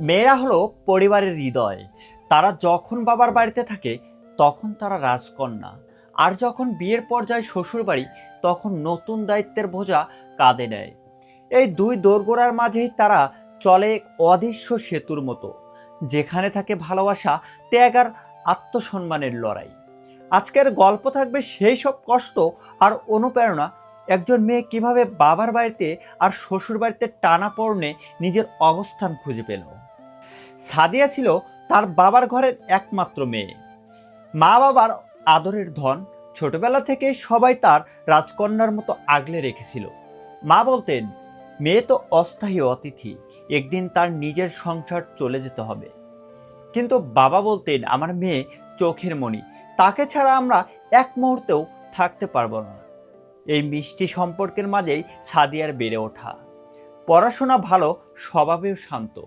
মেয়েরা হলো পরিবারের হৃদয়। তারা যখন বাবার বাড়িতে থাকে, তখন তারা রাজকন্যা। আর যখন বিয়ের পর্যায়ে শ্বশুরবাড়ি, তখন নতুন দায়িত্বের বোঝা কাঁধে নেয়। এই দুই দোরগোড়ার মাঝেই তারা চলে অদৃশ্য সেতুর মতো, যেখানে থাকে ভালোবাসা, ত্যাগ আর আত্মসম্মানের লড়াই। আজকের গল্প থাকবে সেই সব কষ্ট আর অনুপ্রেরণা একজন মেয়ে কীভাবে বাবার বাড়িতে আর শ্বশুর বাড়িতে টানা পড়নে নিজের অবস্থান খুঁজে পেল। সাদিয়া ছিল তার বাবার ঘরের একমাত্র মেয়ে। মা বাবার আদরের ধন ছোটবেলা থেকে সবাই তার রাজকন্যার মতো আগলে রেখেছিল। মা বলতেন, মেয়ে তো অস্থায়ী অতিথি, একদিন তার নিজের সংসার চলে যেতে হবে। কিন্তু বাবা বলতেন, আমার মেয়ে চোখের মণি, তাকে ছাড়া আমরা এক মুহূর্তেও থাকতে পারব না। এই মিষ্টি সম্পর্কের মাঝেই সাদিয়ার বেড়ে ওঠা। পড়াশোনা ভালো, স্বভাবেও শান্ত।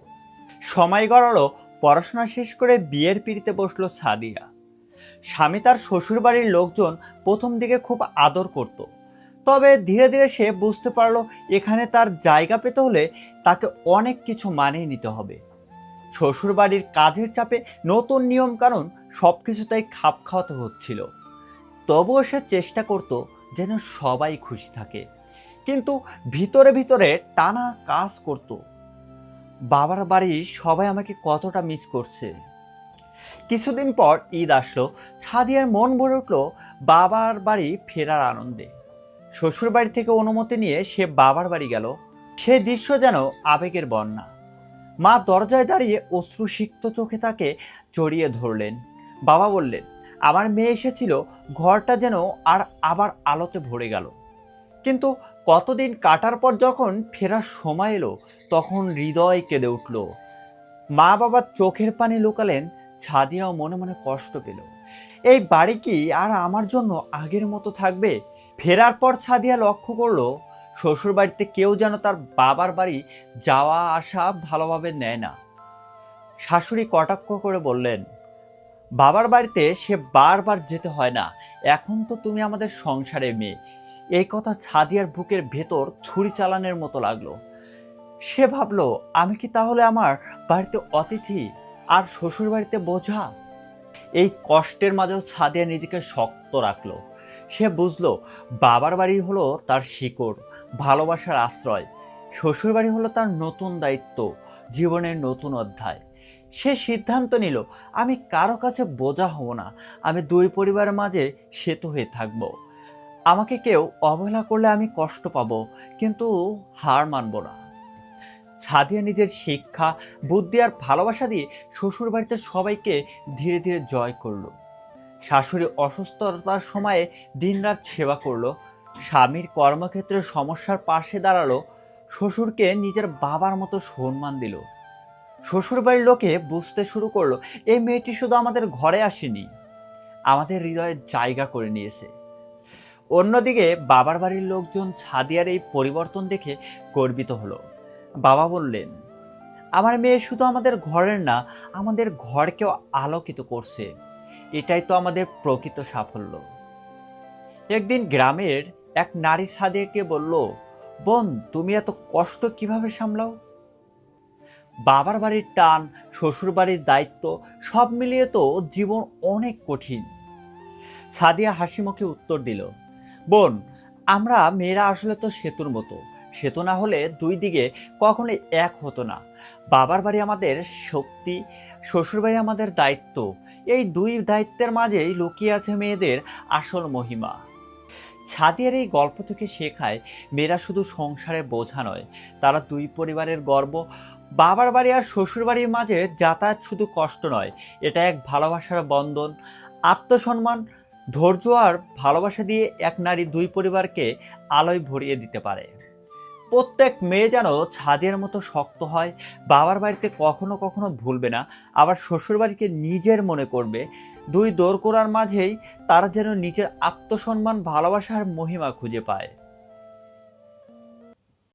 সময় গড়ালো, পড়াশোনা শেষ করে বিয়ের পিড়িতে বসল সাদিয়া। স্বামী তার শ্বশুরবাড়ির লোকজন প্রথম দিকে খুব আদর করত। তবে ধীরে ধীরে সে বুঝতে পারল, এখানে তার জায়গা পেতে হলে তাকে অনেক কিছু মানিয়ে নিতে হবে। শ্বশুরবাড়ির কাজের চাপে নতুন নিয়ম কানুন সব কিছু তাই খাপ খাওয়াতে হচ্ছিল। তবুও সে চেষ্টা করত যেন সবাই খুশি থাকে। কিন্তু ভিতরে ভিতরে টানা কাজ করত। বাবার বাড়ি সবাই আমাকে কতটা মিস করছে। কিছুদিন পর ঈদ আসলো, ছাদিয়ার মন ভরে উঠল বাবার বাড়ি ফেরার আনন্দে। শ্বশুর বাড়ি থেকে অনুমতি নিয়ে সে বাবার বাড়ি গেল। সে দৃশ্য যেন আবেগের বন্যা। মা দরজায় দাঁড়িয়ে অশ্রুসিক্ত চোখে তাকে জড়িয়ে ধরলেন। বাবা বললেন, আমার মেয়ে এসেছিল, ঘরটা যেন আর আবার আলোতে ভরে গেল। কিন্তু কতদিন কাটার পর যখন ফেরার সময় এলো, তখন হৃদয় কেঁদে উঠল। মা বাবার চোখের পানি লুকালেন, ছাদিয়াও মনে মনে কষ্ট পেল। এই বাড়ি কি আর আমার জন্য আগের মতো থাকবে? ফেরার পর ছাদিয়া লক্ষ্য করল শ্বশুর বাড়িতে কেউ যেন তার বাবার বাড়ি যাওয়া আসা ভালোভাবে নেয় না। শাশুড়ি কটাক্ষ করে বললেন, বাবার বাড়িতে সে বারবার যেতে হয় না। এখন তো তুমি আমাদের সংসারে মেয়ে। এই কথা ছাদিয়ার বুকের ভেতর ছুরি চালানোর মতো লাগল। সে ভাবলো, আমি কি তাহলে আমার বাড়িতে অতিথি আর শ্বশুর বাড়িতে বোঝা? এই কষ্টের মাঝেও ছাদিয়া নিজেকে শক্ত রাখল। সে বুঝলো, বাবার বাড়ি হলো তার শিকড়, ভালোবাসার আশ্রয়। শ্বশুর বাড়ি হলো তার নতুন দায়িত্ব, জীবনের নতুন অধ্যায়। সে সিদ্ধান্ত নিল, আমি কারও কাছে বোঝা হব না। আমি দুই পরিবারের মাঝে সেতু হয়ে থাকব। আমাকে কেউ অবহেলা করলে আমি কষ্ট পাবো, কিন্তু হার মানব না। ছাদিয়া নিজের শিক্ষা, বুদ্ধি আর ভালোবাসা দিয়ে শ্বশুর বাড়িতে সবাইকে ধীরে ধীরে জয় করল। শাশুড়ি অসুস্থতার সময়ে দিনরাত সেবা করল, স্বামীর কর্মক্ষেত্রে সমস্যার পাশে দাঁড়াল, শ্বশুরকে নিজের বাবার মতো সম্মান দিল। শ্বশুরবাড়ির লোকে বুঝতে শুরু করল, এই মেয়েটি শুধু আমাদের ঘরে আসেনি, আমাদের হৃদয়ে জায়গা করে নিয়েছে। অন্যদিকে বাবার বাড়ির লোকজন ছাদিয়ার এই পরিবর্তন দেখে গর্বিত হলো। বাবা বললেন, আমার মেয়ে শুধু আমাদের ঘরের না, আমাদের ঘরকেও আলোকিত করছে। এটাই তো আমাদের প্রকৃত সাফল্য। একদিন গ্রামের এক নারী সাদিয়াকে বলল, বোন, তুমি এত কষ্ট কীভাবে সামলাও? বাবার বাড়ির টান শ্বশুর বাড়ির দায়িত্ব, সব মিলিয়ে তো জীবন অনেক কঠিন। সাদিয়া হাসি মুখে উত্তর দিল বোন, আমরা মেয়েরা আসলে তো সেতুর মতো। সেতু না হলে দুই দিকে কখনোই এক হতো না। বাবার বাড়ি আমাদের শক্তি শ্বশুর বাড়ি আমাদের দায়িত্ব। এই দুই দায়িত্বের মাঝেই লুকিয়ে আছে মেয়েদের আসল মহিমা। ছাদিয়ার এই গল্প থেকে শেখায়, মেয়েরা শুধু সংসারে বোঝা নয়, তারা দুই পরিবারের গর্ব। বাবার বাড়ি আর শ্বশুর বাড়ির মাঝে যাতায়াত শুধু কষ্ট নয়, এটা এক ভালোবাসার বন্ধন, আত্মসম্মান ধৈর্য আর ভালোবাসা দিয়ে এক নারী দুই পরিবারকে আলোয় ভরিয়ে দিতে পারে। প্রত্যেক মেয়ে যেন ছাদের মতো শক্ত হয়, বাবার বাড়িতে কখনো কখনো ভুলবে না, আবার শ্বশুরবাড়িকে নিজের মনে করবে। দুই দোর করার মাঝেই তারা যেন নিজের আত্মসম্মান ভালোবাসার মহিমা খুঁজে পায়।